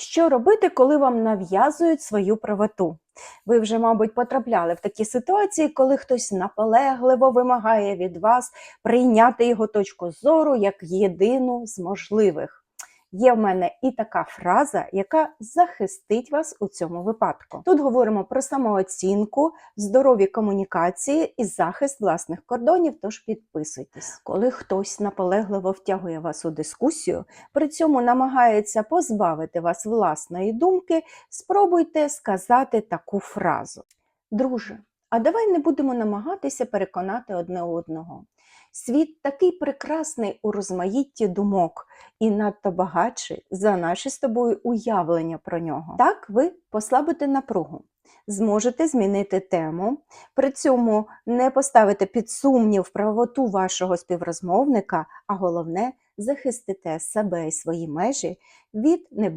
Що робити, коли вам нав'язують свою правоту? Ви вже, мабуть, потрапляли в такі ситуації, коли хтось наполегливо вимагає від вас прийняти його точку зору як єдину з можливих. Є в мене і така фраза, яка захистить вас у цьому випадку. Тут говоримо про самооцінку, здорові комунікації і захист власних кордонів, тож підписуйтесь. Коли хтось наполегливо втягує вас у дискусію, при цьому намагається позбавити вас власної думки, спробуйте сказати таку фразу. Друже, а давай не будемо намагатися переконати одне одного. Світ такий прекрасний у розмаїтті думок і надто багатший за наші з тобою уявлення про нього. Так ви послабите напругу, зможете змінити тему, при цьому не поставите під сумнів правоту вашого співрозмовника, а головне захистите себе і свої межі від небезпеки.